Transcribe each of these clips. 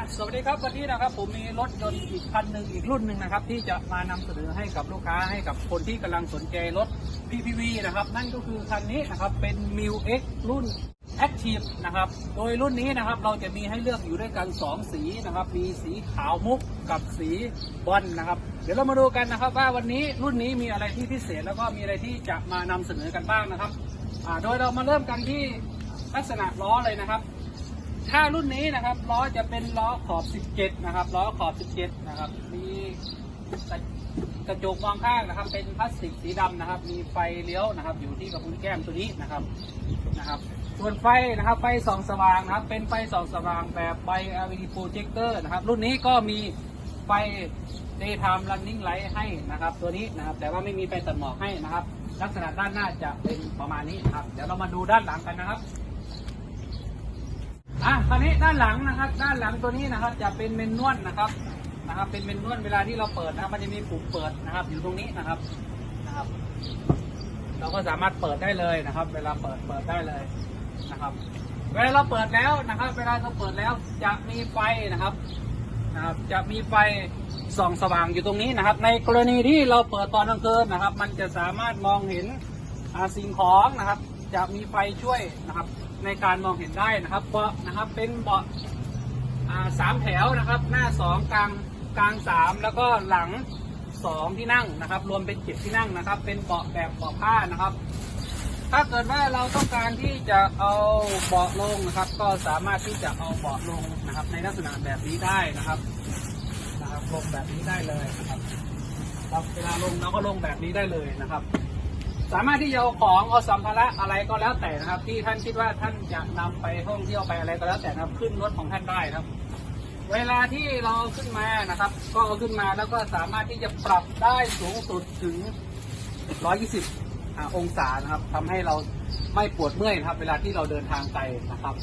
ะสวัสดีครับวันนี้นะครับผมมีรถยนต์อีกคันหนึ่งอีกรุ่นหนึ่งนะครับ ที่จะมานำเสนอให้กับลูกค้าให้กับคนที่กำลังสนใจรถ PPV นะครับ นั่นก็คือคันนี้นะครับเป็น m i l X รุ่น Active นะครับ โดยรุ่นนี้นะครับเราจะมีให้เลือกอยู่ด้วยกัน 2 สีนะครับ มีสีขาวมุกกับสีบอลนะครับ เดี๋ยวเรามาดูกันนะครับว่าวันนี้รุ่นนี้มีอะไรที่พิเศษแล้วก็มีอะไรที่จะมานำเสนอกันบ้างนะครับโดยเรามาเริ่มกันที่ลักษณะล้อเลยนะครับ ถ้ารุ่นนี้นะครับล้อจะเป็นล้อขอบ 17 นะครับล้อขอบ 17 นะครับ มีกระจกมองข้างนะครับ เป็นพลาสติกสีดำนะครับ มีไฟเลี้ยวนะครับ อยู่ที่กระพุ้งแก้มตัวนี้นะครับนะครับ ส่วนไฟนะครับ ไฟส่องสว่างนะครับ เป็นไฟส่องสว่างแบบไฟ LED projector นะครับ รุ่นนี้ก็มีไฟ daytime running light ให้นะครับ ตัวนี้นะครับ แต่ว่าไม่มีไฟตัดหมอกให้นะครับ ลักษณะด้านหน้าจะเป็นประมาณนี้นะครับ เดี๋ยวเรามาดูด้านหลังกันนะครับ อะคราวนี้ด้านหลังนะครับ ด้านหลังตัวนี้นะครับ จะเป็นเมนนวลนะครับนะครับ เป็นเมนนวลเวลาที่เราเปิดนะครับมันจะมีปุ่มเปิดนะครับ อยู่ตรงนี้นะครับนะครับ เราก็สามารถเปิดได้เลยนะครับ เวลาเปิดเปิดได้เลยนะครับ เวลาเราเปิดแล้วนะครับ เวลาเราเปิดแล้วจะมีไฟนะครับนะครับ จะมีไฟส่องสว่างอยู่ตรงนี้นะครับ ในกรณีที่เราเปิดตอนกลางคืนนะครับ มันจะสามารถมองเห็นสิ่งของนะครับ จะมีไฟช่วยนะครับ ในการมองเห็นได้นะครับเบาะนะครับเป็นเบาะสามแถวนะครับ หน้าสองกลางกลางสามแล้วก็หลังสองที่นั่งนะครับ รวมเป็นเจ็ดที่นั่งนะครับ เป็นเบาะแบบเบาะผ้านะครับ ถ้าเกิดว่าเราต้องการที่จะเอาเบาะลงนะครับ ก็สามารถที่จะเอาเบาะลงนะครับ ในลักษณะแบบนี้ได้นะครับนะครับลงแบบนี้ได้เลยนะครับเราเวลาลงเราก็ลงแบบนี้ได้เลยนะครับ สามารถที่จะเอาของเอาสัมภาระอะไรก็แล้วแต่นะครับ ที่ท่านคิดว่าท่านอยากนำไปท่องเที่ยวไปอะไรก็แล้วแต่นะครับ ขึ้นรถของท่านได้นะครับ เวลาที่เราขึ้นมานะครับ ก็เอาขึ้นมาแล้วก็สามารถที่จะปรับได้สูงสุดถึง 120อ่าองศานะครับทำให้เราไม่ปวดเมื่อยนะครับ เวลาที่เราเดินทางไกลนะครับ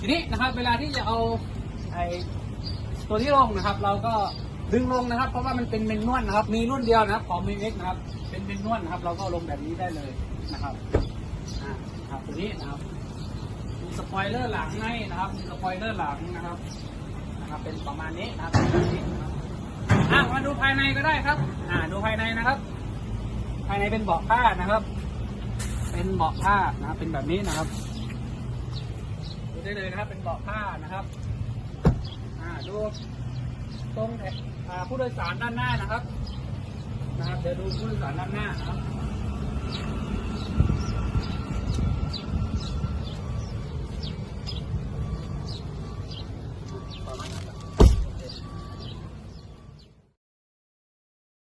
ทีนี้นะครับ เวลาที่จะเอาไอตัวนี้ลงนะครับ เราก็ ดึงลงนะครับ เพราะว่ามันเป็นเมนนวลนะครับ มีรุ่นเดียวนะครับของมีเอ็กนะครับ เป็นเมนนวลนะครับ เราก็ลงแบบนี้ได้เลยนะครับอ่าครับตัวนี้นะครับมีสปอยเลอร์หลังให้นะครับมีสปอยเลอร์หลังนะครับนะครับ เป็นประมาณนี้นะครับเป็นแบบนี้นะครับอะมาดูภายในก็ได้ครับ อ่าดูภายในนะครับ ภายในเป็นเบาะผ้านะครับ เป็นเบาะผ้านะครับเป็นแบบนี้นะครับดูได้เลยนะครับ เป็นเบาะผ้านะครับ อ่าดู ตรงแถอ่าผู้โดยสารด้านหน้านะครับนะครับเดี๋ยวดูผู้โดยสารด้านหน้านะครับ